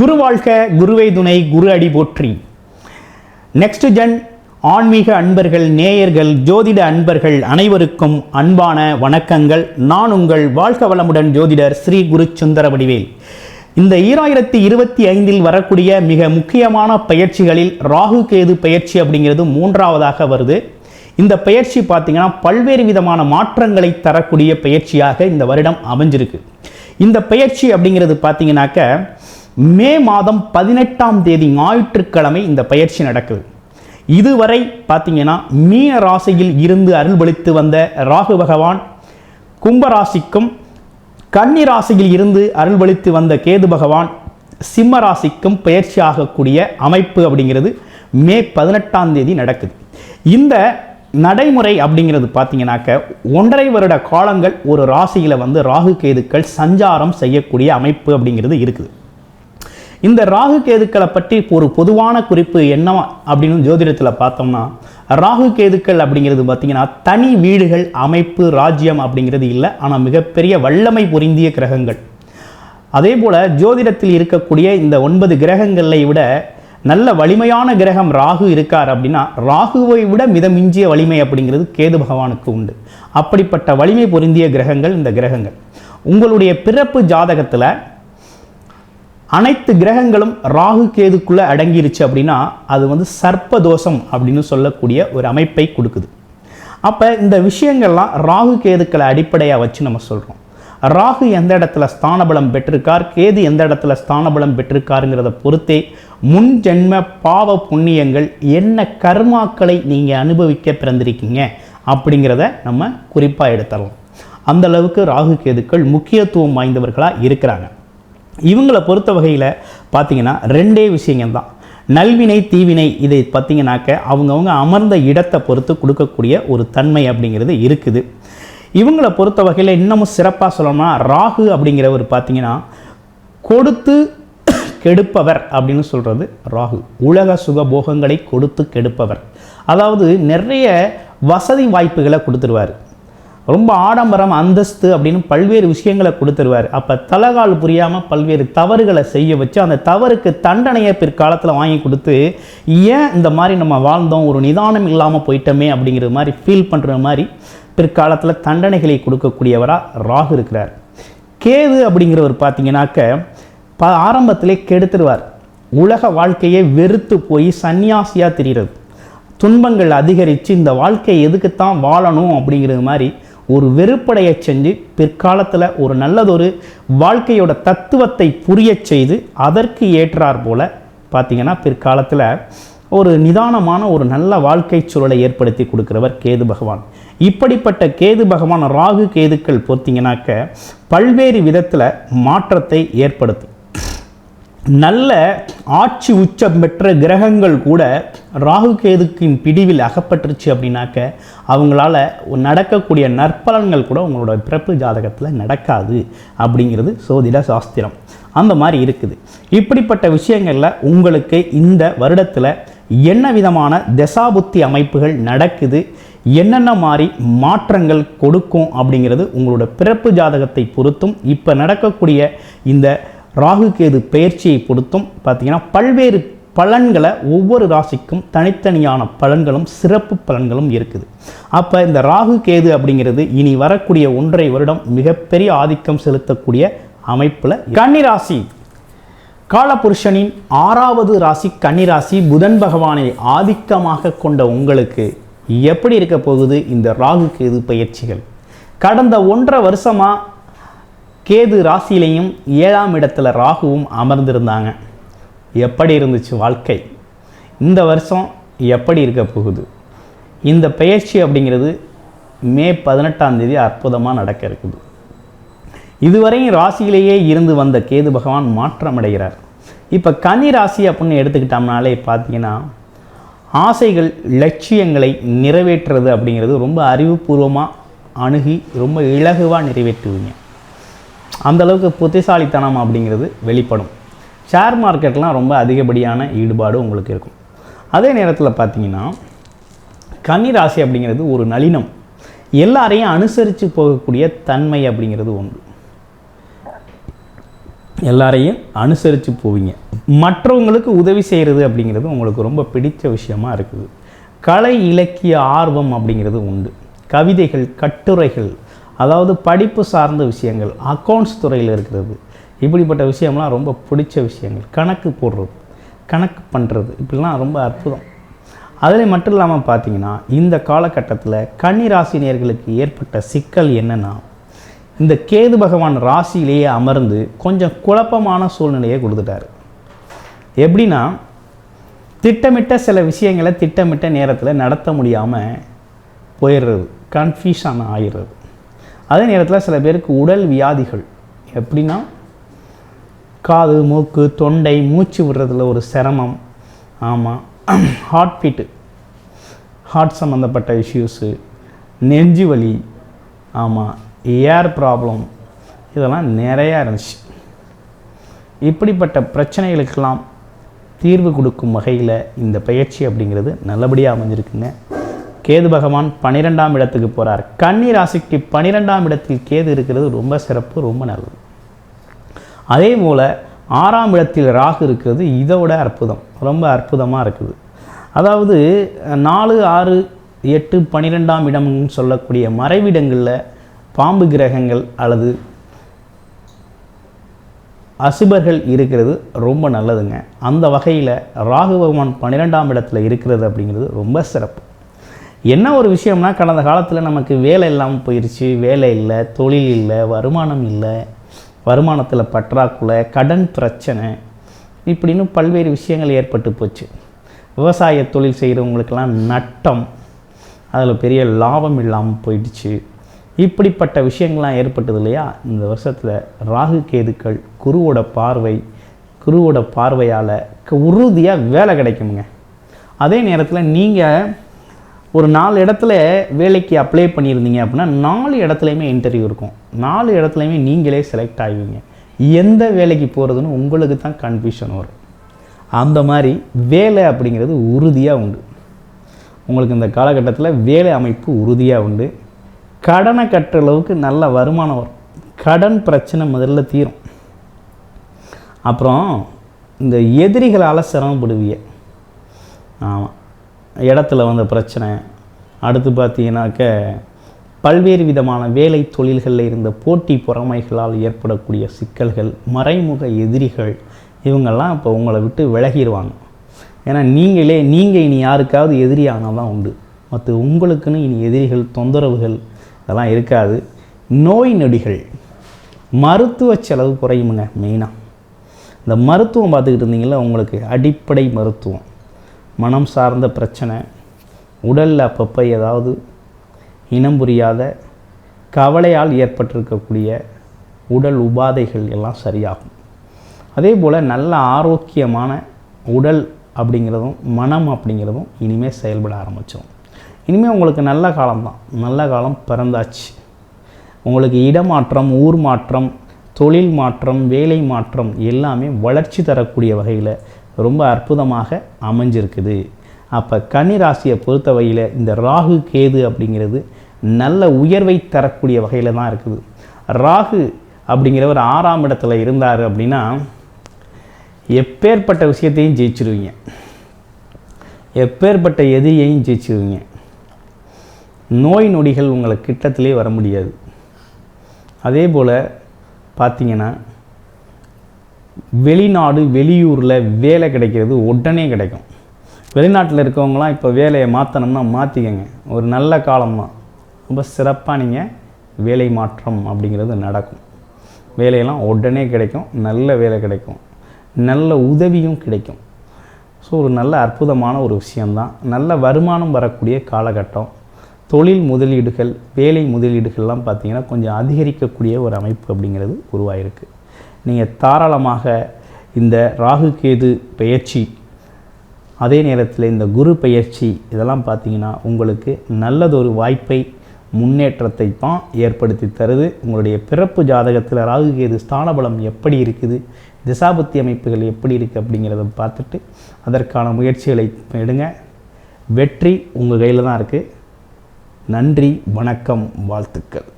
குரு வாழ்க குருவை துணை குரு அடி போற்றி. நெக்ஸ்ட் ஜென் ஆன்மீக அன்பர்கள் நேயர்கள் ஜோதிட அன்பர்கள் அனைவருக்கும் அன்பான வணக்கங்கள். நான் உங்கள் வாழ்க வளமுடன் ஜோதிடர் ஸ்ரீ குரு சுந்தர வடிவேல். இந்த ஈராயிரத்தி இருபத்தி ஐந்தில் வரக்கூடிய மிக முக்கியமான பயிற்சிகளில் ராகு கேது பயிற்சி அப்படிங்கிறது மூன்றாவதாக வருது. இந்த பயிற்சி பார்த்தீங்கன்னா பல்வேறு விதமான மாற்றங்களை தரக்கூடிய பயிற்சியாக இந்த வருடம் அமைஞ்சிருக்கு. இந்த பயிற்சி அப்படிங்கிறது பார்த்தீங்கன்னாக்க மே மாதம் பதினெட்டாம் தேதி ஞாயிற்றுக்கிழமை இந்த பயிற்சி நடக்குது. இதுவரை பார்த்தீங்கன்னா மீன ராசியில் இருந்து அருள்பளித்து வந்த ராகு பகவான் கும்பராசிக்கும் கன்னி ராசியில் இருந்து அருள்பளித்து வந்த கேது பகவான் சிம்ம ராசிக்கும் பயிற்சி ஆகக்கூடிய அமைப்பு அப்படிங்கிறது மே பதினெட்டாம் தேதி நடக்குது. இந்த நடைமுறை அப்படிங்கிறது பார்த்தீங்கன்னாக்க ஒன்றரை வருட காலங்கள் ஒரு ராசியில் வந்து ராகு கேதுக்கள் சஞ்சாரம் செய்யக்கூடிய அமைப்பு அப்படிங்கிறது இருக்குது. இந்த ராகு கேதுக்களை பற்றி ஒரு பொதுவான குறிப்பு என்ன அப்படின்னு ஜோதிடத்தில் பார்த்தோம்னா ராகு கேதுக்கள் அப்படிங்கிறது பார்த்திங்கன்னா தனி வீடுகள் அமைப்பு ராஜ்யம் அப்படிங்கிறது இல்லை. ஆனால் மிகப்பெரிய வல்லமை பொருந்திய கிரகங்கள். அதே போல் ஜோதிடத்தில் இருக்கக்கூடிய இந்த ஒன்பது கிரகங்களை விட நல்ல வலிமையான கிரகம் ராகு இருக்கார் அப்படின்னா ராகுவை விட மிதமிஞ்சிய வலிமை அப்படிங்கிறது கேது பகவானுக்கு உண்டு. அப்படிப்பட்ட வலிமை பொருந்திய கிரகங்கள் இந்த கிரகங்கள். உங்களுடைய பிறப்பு ஜாதகத்தில் அனைத்து கிரகங்களும் ராகு கேதுக்குள்ளே அடங்கிருச்சு அப்படின்னா அது வந்து சர்ப்பதோஷம் அப்படின்னு சொல்லக்கூடிய ஒரு அமைப்பை கொடுக்குது. அப்போ இந்த விஷயங்கள்லாம் ராகு கேதுக்களை அடிப்படையாக வச்சு நம்ம சொல்கிறோம் ராகு எந்த இடத்துல ஸ்தானபலம் பெற்றிருக்கார் கேது எந்த இடத்துல ஸ்தானபலம் பெற்றிருக்காருங்கிறத பொறுத்தே முன் ஜென்ம பாவ புண்ணியங்கள் என்ன கர்மாக்களை நீங்கள் அனுபவிக்க பிறந்திருக்கீங்க அப்படிங்கிறத நம்ம குறிப்பாக எடுத்துடலாம். அந்த அளவுக்கு ராகு கேதுக்கள் முக்கியத்துவம் வாய்ந்தவர்களாக இருக்கிறாங்க. இவங்களை பொறுத்த வகையில் பார்த்தீங்கன்னா ரெண்டே விஷயங்கள் தான். நல்வினை தீவினை இதை பார்த்தீங்கன்னாக்க அவங்கவுங்க அமர்ந்த இடத்தை பொறுத்து கொடுக்கக்கூடிய ஒரு தன்மை அப்படிங்கிறது இருக்குது. இவங்களை பொறுத்த வகையில் இன்னமும் சிறப்பாக சொல்லணும்னா ராகு அப்படிங்கிறவர் பார்த்தீங்கன்னா கொடுத்து கெடுப்பவர் அப்படின்னு சொல்கிறது ராகு. உலக சுகபோகங்களை கொடுத்து கெடுப்பவர். அதாவது நிறைய வசதி வாய்ப்புகளை கொடுத்துருவார். ரொம்ப ஆடம்பரம் அந்தஸ்து அப்படின்னு பல்வேறு விஷயங்களை கொடுத்துருவார். அப்போ தலகால் புரியாமல் பல்வேறு தவறுகளை செய்ய வச்சு அந்த தவறுக்கு தண்டனையை பிற்காலத்தில் வாங்கி கொடுத்து ஏன் இந்த மாதிரி நம்ம வாழ்ந்தோம்? ஒரு நிதானம் இல்லாமல் போயிட்டோமே? அப்படிங்கிற மாதிரி ஃபீல் பண்ணுற மாதிரி பிற்காலத்தில் தண்டனைகளை கொடுக்கக்கூடியவராக ராகு இருக்கிறார். கேது அப்படிங்கிறவர் பார்த்தீங்கன்னாக்க ப ஆரம்பத்திலே கெடுத்துருவார். உலக வாழ்க்கையை வெறுத்து போய் சன்னியாசியாக தெரிகிறது துன்பங்கள் அதிகரித்து இந்த வாழ்க்கையை எதுக்குத்தான் வாழணும் அப்படிங்கிறது மாதிரி ஒரு வெறுப்படைய செஞ்சு பிற்காலத்தில் ஒரு நல்லதொரு வாழ்க்கையோட தத்துவத்தை புரியச் செய்து அதற்கு ஏற்றார் போல பார்த்தீங்கன்னா பிற்காலத்தில் ஒரு நிதானமான ஒரு நல்ல வாழ்க்கை சூழலை ஏற்படுத்தி கொடுக்குறவர் கேது பகவான். இப்படிப்பட்ட கேது பகவான் ராகு கேதுக்கள் பொறுத்தீங்கன்னாக்க பல்வேறு விதத்தில் மாற்றத்தை ஏற்படுத்தும். நல்ல ஆட்சி உச்சம் பெற்ற கிரகங்கள் கூட ராகு கேதுக்கின் பிடிவில் அகப்பட்டுருச்சு அப்படின்னாக்க அவங்களால நடக்கக்கூடிய நற்பலன்கள் கூட உங்களோட பிறப்பு ஜாதகத்தில் நடக்காது அப்படிங்கிறது சோதிட சாஸ்திரம். அந்த மாதிரி இருக்குது. இப்படிப்பட்ட விஷயங்களில் உங்களுக்கு இந்த வருடத்தில் என்ன விதமான தசாபுத்தி அமைப்புகள் நடக்குது? என்னென்ன மாதிரி மாற்றங்கள் கொடுக்கும் அப்படிங்கிறது உங்களோட பிறப்பு ஜாதகத்தை பொறுத்தும் இப்போ நடக்கக்கூடிய இந்த ராகு கேது பயிற்சியை பொறுத்தும் பார்த்தீங்கன்னா பல்வேறு பலன்களை ஒவ்வொரு ராசிக்கும் தனித்தனியான பலன்களும் சிறப்பு பலன்களும் இருக்குது. அப்போ இந்த ராகு கேது அப்படிங்கிறது இனி வரக்கூடிய ஒன்றரை வருடம் மிகப்பெரிய ஆதிக்கம் செலுத்தக்கூடிய அமைப்பில் கன்னிராசி. காலபுருஷனின் ஆறாவது ராசி கன்னிராசி புதன் பகவானை ஆதிக்கமாக கொண்ட உங்களுக்கு எப்படி இருக்க போகுது இந்த ராகு கேது பயிற்சிகள் கடந்த ஒன்றரை வருஷமாக கேது ராசியிலையும் ஏழாம் இடத்துல ராகுவும் அமர்ந்திருந்தாங்க. எப்படி இருந்துச்சு வாழ்க்கை? இந்த வருஷம் எப்படி இருக்க போகுது? இந்த பயிற்சி அப்படிங்கிறது மே பதினெட்டாம் தேதி அற்புதமாக நடக்க இருக்குது. இதுவரையும் ராசியிலேயே இருந்து வந்த கேது பகவான் மாற்றமடைகிறார் இப்போ கன்னி ராசி அப்படின்னு எடுத்துக்கிட்டோம்னாலே பார்த்தீங்கன்னா ஆசைகள் லட்சியங்களை நிறைவேற்றுறது அப்படிங்கிறது ரொம்ப அறிவுபூர்வமாக அணுகி ரொம்ப இலகுவாக நிறைவேற்றுவீங்க. அந்தளவுக்கு புத்திசாலித்தனம் அப்படிங்கிறது வெளிப்படும். ஷேர் மார்க்கெட்லாம் ரொம்ப அதிகப்படியான ஈடுபாடு உங்களுக்கு இருக்கும். அதே நேரத்தில் பார்த்தீங்கன்னா கன்னி ராசி அப்படிங்கிறது ஒரு நளினம். எல்லாரையும் அனுசரித்து போகக்கூடிய தன்மை அப்படிங்கிறது உண்டு. எல்லாரையும் அனுசரித்து போவீங்க. மற்றவங்களுக்கு உதவி செய்கிறது அப்படிங்கிறது உங்களுக்கு ரொம்ப பிடித்த விஷயமா இருக்குது. கலை இலக்கிய ஆர்வம் அப்படிங்கிறது உண்டு. கவிதைகள் கட்டுரைகள் அதாவது படிப்பு சார்ந்த விஷயங்கள் அக்கௌண்ட்ஸ் துறையில் இருக்கிறது. இப்படிப்பட்ட விஷயம்லாம் ரொம்ப பிடிச்ச விஷயங்கள். கணக்கு போடுறது கணக்கு பண்ணுறது இப்படிலாம் ரொம்ப அற்புதம். அதில் மட்டும் இல்லாமல் பார்த்தீங்கன்னா இந்த காலகட்டத்தில் கன்னி ராசினியர்களுக்கு ஏற்பட்ட சிக்கல் என்னென்னா இந்த கேது பகவான் ராசியிலேயே அமர்ந்து கொஞ்சம் குழப்பமான சூழ்நிலையை கொடுத்துட்டாரு. எப்படின்னா திட்டமிட்ட சில விஷயங்களை திட்டமிட்ட நேரத்தில் நடத்த முடியாமல் போயிடுறது கன்ஃபியூஷன் ஆகிடுறது அதே நேரத்தில் சில பேருக்கு உடல் வியாதிகள். எப்படின்னா காது மூக்கு தொண்டை மூச்சு விடுறதுல ஒரு சிரமம். ஆமாம் ஹார்ட் பீட்டு ஹார்ட் சம்மந்தப்பட்ட இஷ்யூஸு நெஞ்சு வலி ஆமாம் ஏர் ப்ராப்ளம் இதெல்லாம் நிறையா இருந்துச்சு. இப்படிப்பட்ட பிரச்சனைகளுக்கெல்லாம் தீர்வு கொடுக்கும் வகையில் இந்த பயிற்சி அப்படிங்கிறது நல்லபடியாக அமைஞ்சிருக்குங்க. கேது பகவான் பன்னிரெண்டாம் இடத்துக்கு போகிறார் கன்னி ராசிக்கு பன்னிரெண்டாம் இடத்தில் கேது இருக்கிறது ரொம்ப சிறப்பு ரொம்ப நல்லது. அதே போல் ஆறாம் இடத்தில் ராகு இருக்கிறது இதோட அற்புதம் ரொம்ப அற்புதமாக இருக்குது. அதாவது நாலு ஆறு எட்டு பன்னிரெண்டாம் இடம்னு சொல்லக்கூடிய மறைவிடங்களில் பாம்பு கிரகங்கள் அல்லது அசுபர்கள் இருக்கிறது ரொம்ப நல்லதுங்க. அந்த வகையில் ராகு பகவான் பன்னிரெண்டாம் இடத்துல இருக்கிறது அப்படிங்கிறது ரொம்ப சிறப்பு. என்ன ஒரு விஷயம்னா கடந்த காலத்தில் நமக்கு வேலை இல்லாமல் போயிடுச்சு வேலை இல்லை தொழில் இல்லை வருமானம் இல்லை வருமானத்தில் பற்றாக்குறை கடன் பிரச்சனை இப்படின்னு பல்வேறு விஷயங்கள் ஏற்பட்டு போச்சு. விவசாய தொழில் செய்கிறவங்களுக்கெல்லாம் நட்டம் அதில் பெரிய லாபம் இல்லாமல் போயிடுச்சு. இப்படிப்பட்ட விஷயங்கள்லாம் ஏற்பட்டது இல்லையா? இந்த வருஷத்தில் ராகு கேதுக்கள் குருவோட பார்வை குருவோட பார்வையால் உறுதியாக வேலை கிடைக்குமுங்க. அதே நேரத்தில் நீங்கள் ஒரு நாலு இடத்துல வேலைக்கு அப்ளை பண்ணியிருந்தீங்க அப்படின்னா நாலு இடத்துலையுமே இன்டர்வியூ இருக்கும். நாலு இடத்துலையுமே நீங்களே செலக்ட் ஆகுவீங்க எந்த வேலைக்கு போகிறதுன்னு உங்களுக்கு தான் கன்ஃபியூஷன் வரும். அந்த மாதிரி வேலை அப்படிங்கிறது உறுதியாக உண்டு. உங்களுக்கு இந்த காலகட்டத்தில் வேலை அமைப்பு உறுதியாக உண்டு. கடனை கட்டுற அளவுக்கு நல்ல வருமானம் வரும். கடன் பிரச்சனை முதல்ல தீரும். அப்புறம் இந்த எதிரிகளால் சிரமப்படுவீங்க. ஆமாம் இடத்துல வந்த பிரச்சனை. அடுத்து பார்த்தீங்கன்னாக்க பல்வேறு விதமான வேலை தொழில்களில் இருந்த போட்டி பொறாமைகளால் ஏற்படக்கூடிய சிக்கல்கள் மறைமுக எதிரிகள் இவங்கெல்லாம் இப்போ உங்களை விட்டு விலகிடுவாங்க ஏன்னா நீங்களே நீங்கள் இனி யாருக்காவது எதிரியானால் தான் உண்டு. மற்ற உங்களுக்குன்னு இனி எதிரிகள் தொந்தரவுகள் இதெல்லாம் இருக்காது. நோய் நொடிகள் மருத்துவ செலவு குறையுமுங்க மெயினாக இந்த மருத்துவம் பார்த்துக்கிட்டு இருந்தீங்களா உங்களுக்கு அடிப்படை மருத்துவம். மனம் சார்ந்த பிரச்சனை உடலில் அப்பப்போ ஏதாவது இனம் புரியாத கவலையால் ஏற்பட்டிருக்கக்கூடிய உடல் உபாதைகள் எல்லாம் சரியாகும். அதே போல் நல்ல ஆரோக்கியமான உடல் அப்படிங்கிறதும் மனம் அப்படிங்கிறதும் இனிமேல் செயல்பட ஆரம்பித்தோம் இனிமேல் உங்களுக்கு நல்ல காலம்தான் நல்ல காலம் பிறந்தாச்சு. உங்களுக்கு இடமாற்றம் ஊர் மாற்றம் தொழில் மாற்றம் வேலை மாற்றம் எல்லாமே வளர்ச்சி தரக்கூடிய வகையில் ரொம்ப அற்புதமாக அமைஞ்சிருக்குது. அப்போ கன்னிராசியை பொறுத்த வகையில் இந்த ராகு கேது அப்படிங்கிறது நல்ல உயர்வை தரக்கூடிய வகையில் தான் இருக்குது. ராகு அப்படிங்கிறவர் ஆறாம் இடத்துல இருந்தார் அப்படின்னா எப்பேற்பட்ட விஷயத்தையும் ஜெயிச்சிருவீங்க. எப்பேற்பட்ட எதிரியையும் ஜெயிச்சிருவீங்க. நோய் நொடிகள் உங்களை கிட்டத்திலே வர முடியாது. அதே போல் பார்த்தீங்கன்னா வெளிநாடு வெளியூரில் வேலை கிடைக்கிறது உடனே கிடைக்கும். வெளிநாட்டில் இருக்கவங்களாம் இப்போ வேலையை மாற்றணும்னா மாற்றிக்கங்க ஒரு நல்ல காலம்தான் ரொம்ப சிறப்பாக நீங்கள் வேலை மாற்றம் அப்படிங்கிறது நடக்கும். வேலையெல்லாம் உடனே கிடைக்கும். நல்ல வேலை கிடைக்கும். நல்ல உதவியும் கிடைக்கும். ஸோ ஒரு நல்ல அற்புதமான ஒரு விஷயந்தான் நல்ல வருமானம் வரக்கூடிய காலகட்டம். தொழில் முதலீடுகள் வேலை முதலீடுகள்லாம் பார்த்திங்கன்னா கொஞ்சம் அதிகரிக்கக்கூடிய ஒரு அமைப்பு அப்படிங்கிறது உருவாயிருக்கு. நீங்கள் தாராளமாக இந்த ராகு கேது பெயர்ச்சி அதே நேரத்தில் இந்த குரு பெயர்ச்சி இதெல்லாம் பார்த்தீங்கன்னா உங்களுக்கு நல்லதொரு வாய்ப்பை முன்னேற்றத்தை தான் ஏற்படுத்தி தருது. உங்களுடைய பிறப்பு ஜாதகத்தில் ராகு கேது ஸ்தானபலம் எப்படி இருக்குது திசாபுத்தி அமைப்புகள் எப்படி இருக்குது அப்படிங்கிறத பார்த்துட்டு அதற்கான முயற்சிகளை எடுங்க. வெற்றி உங்கள் கையில் தான் இருக்குது நன்றி வணக்கம் வாழ்த்துக்கள்.